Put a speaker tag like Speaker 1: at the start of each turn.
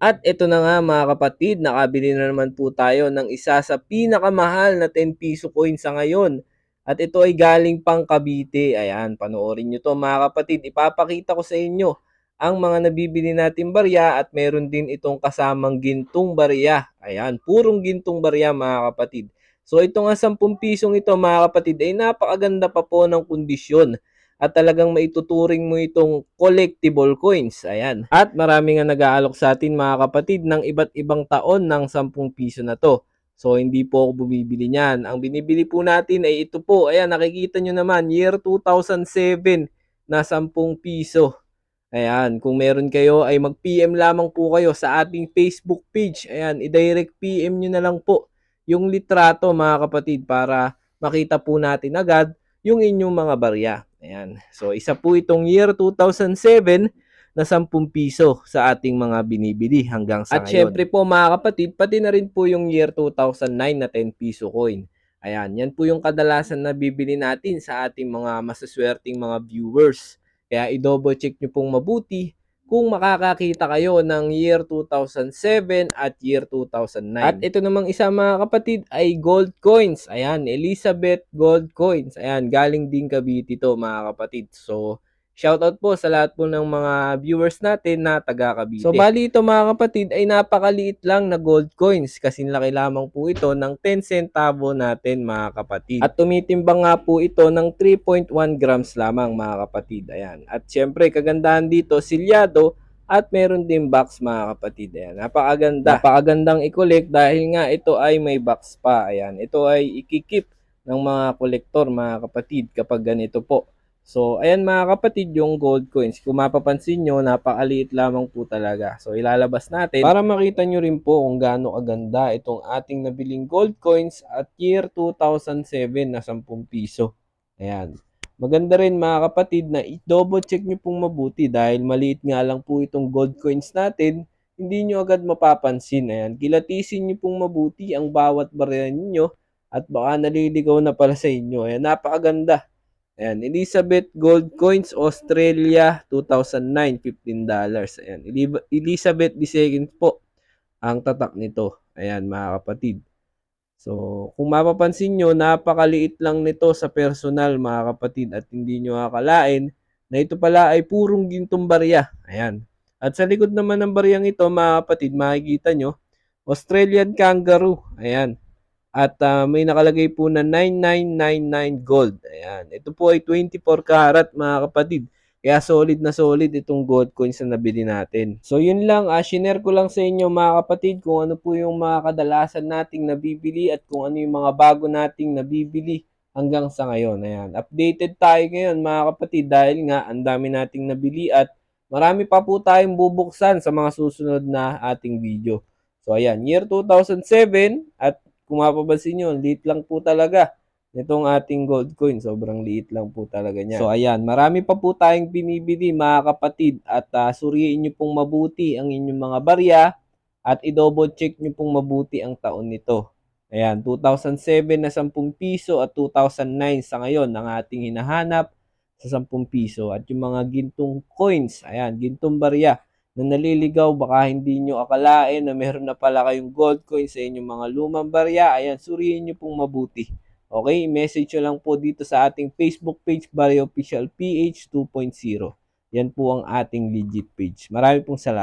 Speaker 1: At ito na nga mga kapatid, nakabili na naman po tayo ng isa sa pinakamahal na 10 piso coin sa ngayon. At ito ay galing pang Cavite. Ayan, panoorin nyo to mga kapatid. Ipapakita ko sa inyo ang mga nabibili natin barya at meron din itong kasamang gintong barya. Ayan, purong gintong barya mga kapatid. So ito nga 10 pisong ito mga kapatid ay napakaganda pa po ng kondisyon at talagang maituturing mo itong collectible coins. Ayan. At marami nga nag-aalok sa atin mga kapatid ng iba't ibang taon ng 10 piso na to. So hindi po ako bumibili niyan. Ang binibili po natin ay ito po. Ayan, nakikita nyo naman, year 2007 na 10 piso. Ayan, kung meron kayo ay mag-PM lamang po kayo sa ating Facebook page. Ayan, i-direct PM nyo na lang po yung litrato mga kapatid para makita po natin agad yung inyong mga barya. Ayan. So, isa po itong year 2007 na 10 piso sa ating mga binibili hanggang sa
Speaker 2: At
Speaker 1: ngayon. syempre po mga kapatid, pati na rin po yung year 2009 na 10 piso coin. Ayan, yan po yung kadalasan na bibili natin sa ating mga masaswerteng mga viewers. Kaya i-double check nyo pong mabuti kung makakakita kayo ng year 2007 at year 2009. At ito namang isa mga kapatid ay gold coins. Ayan, Elizabeth gold coins. Ayan, galing din Cavite to mga kapatid. So, shoutout po sa lahat po ng mga viewers natin na taga Cavite. So, bali ito mga kapatid ay napakaliit lang na gold coins. Kasi laki lamang po ito ng 10 centavo natin mga kapatid. At tumitimbang nga po ito ng 3.1 grams lamang mga kapatid. Ayan. At syempre, kagandahan dito, silyado at meron din box mga kapatid. Ayan, napakaganda. Napakagandang i-collect dahil nga ito ay may box pa. Ayan, ito ay ikikip ng mga kolektor mga kapatid kapag ganito po. So, ayan mga kapatid yung gold coins. Kung mapapansin nyo, napakaliit lamang po talaga. So, ilalabas natin para makita nyo rin po kung gaano kaganda itong ating nabiling gold coins at year 2007 na 10 piso. Ayan. Maganda rin mga kapatid na i-double check nyo pong mabuti dahil maliit nga lang po itong gold coins natin, hindi nyo agad mapapansin. Ayan, kilatisin nyo pong mabuti ang bawat barya ninyo at baka naliligaw na pala sa inyo. Ayan, napakaganda. Ayan, Elizabeth Gold Coins Australia 2009, $15. Ayan, Elizabeth II po ang tatak nito. Ayan, mga kapatid. So, kung mapapansin nyo, napakaliit lang nito sa personal mga kapatid at hindi nyo akalain na ito pala ay purong gintong barya. Ayan. At sa likod naman ng baryang ito mga kapatid, makikita nyo, Australian Kangaroo. Ayan. At uh, may nakalagay po na 9999 gold. Ayan. Ito po ay 24 karat mga kapatid. Kaya solid na solid itong gold coins na nabili natin. So yun lang, uh, shinare ko lang sa inyo mga kapatid kung ano po yung mga kadalasan nating nabibili at kung ano yung mga bago nating nabibili hanggang sa ngayon. Ayan, updated tayo ngayon mga kapatid dahil nga ang dami nating nabili at marami pa po tayong bubuksan sa mga susunod na ating video. So ayan, year 2007 at kung mapapansin nyo, late lang po talaga Itong ating gold coin, sobrang liit lang po talaga niya. So ayan, marami pa po tayong binibili mga kapatid at uh, suriin nyo pong mabuti ang inyong mga barya at i-double check nyo pong mabuti ang taon nito. Ayan, 2007 na 10 piso at 2009 sa ngayon ang ating hinahanap sa 10 piso. At yung mga gintong coins, ayan, gintong barya na naliligaw, baka hindi nyo akalain na meron na pala kayong gold coins sa inyong mga lumang barya. Ayan, suriin nyo pong mabuti. Okay, message nyo lang po dito sa ating Facebook page, Barrio Official PH 2.0. Yan po ang ating legit page. Marami pong salamat.